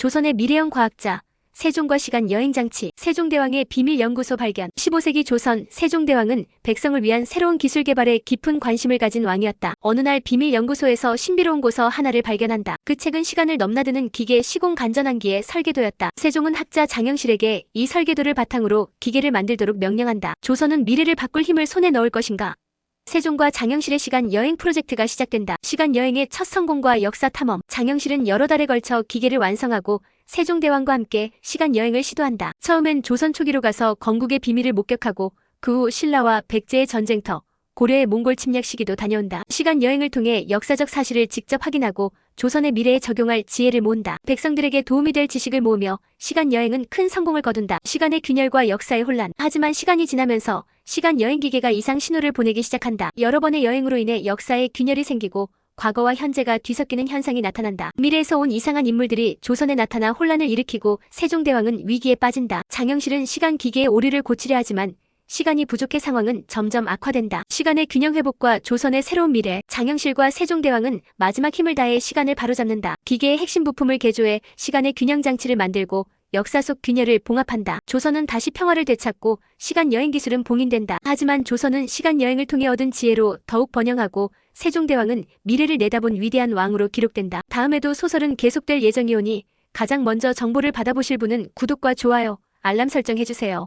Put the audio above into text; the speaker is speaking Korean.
조선의 미래형 과학자, 세종과 시간 여행 장치, 세종대왕의 비밀 연구소 발견. 15세기 조선 세종대왕은 백성을 위한 새로운 기술 개발에 깊은 관심을 가진 왕이었다. 어느 날 비밀 연구소에서 신비로운 고서 하나를 발견한다. 그 책은 시간을 넘나드는 기계 시공 간전한기의 설계도였다. 세종은 학자 장영실에게 이 설계도를 바탕으로 기계를 만들도록 명령한다. 조선은 미래를 바꿀 힘을 손에 넣을 것인가? 세종과 장영실의 시간 여행 프로젝트가 시작된다. 시간 여행의 첫 성공과 역사 탐험. 장영실은 여러 달에 걸쳐 기계를 완성하고 세종대왕과 함께 시간 여행을 시도한다. 처음엔 조선 초기로 가서 건국의 비밀을 목격하고 그 후 신라와 백제의 전쟁터, 고려의 몽골 침략 시기도 다녀온다. 시간 여행을 통해 역사적 사실을 직접 확인하고 조선의 미래에 적용할 지혜를 모은다. 백성들에게 도움이 될 지식을 모으며 시간 여행은 큰 성공을 거둔다. 시간의 균열과 역사의 혼란. 하지만 시간이 지나면서 시간 여행 기계가 이상 신호를 보내기 시작한다. 여러 번의 여행으로 인해 역사의 균열이 생기고 과거와 현재가 뒤섞이는 현상이 나타난다. 미래에서 온 이상한 인물들이 조선에 나타나 혼란을 일으키고 세종대왕은 위기에 빠진다. 장영실은 시간 기계의 오류를 고치려 하지만 시간이 부족해 상황은 점점 악화된다. 시간의 균형 회복과 조선의 새로운 미래. 장영실과 세종대왕은 마지막 힘을 다해 시간을 바로잡는다. 기계의 핵심 부품을 개조해 시간의 균형 장치를 만들고 역사 속 균열을 봉합한다. 조선은 다시 평화를 되찾고 시간 여행 기술은 봉인된다. 하지만 조선은 시간 여행을 통해 얻은 지혜로 더욱 번영하고 세종대왕은 미래를 내다본 위대한 왕으로 기록된다. 다음에도 소설은 계속될 예정이오니 가장 먼저 정보를 받아보실 분은 구독과 좋아요, 알람 설정해주세요.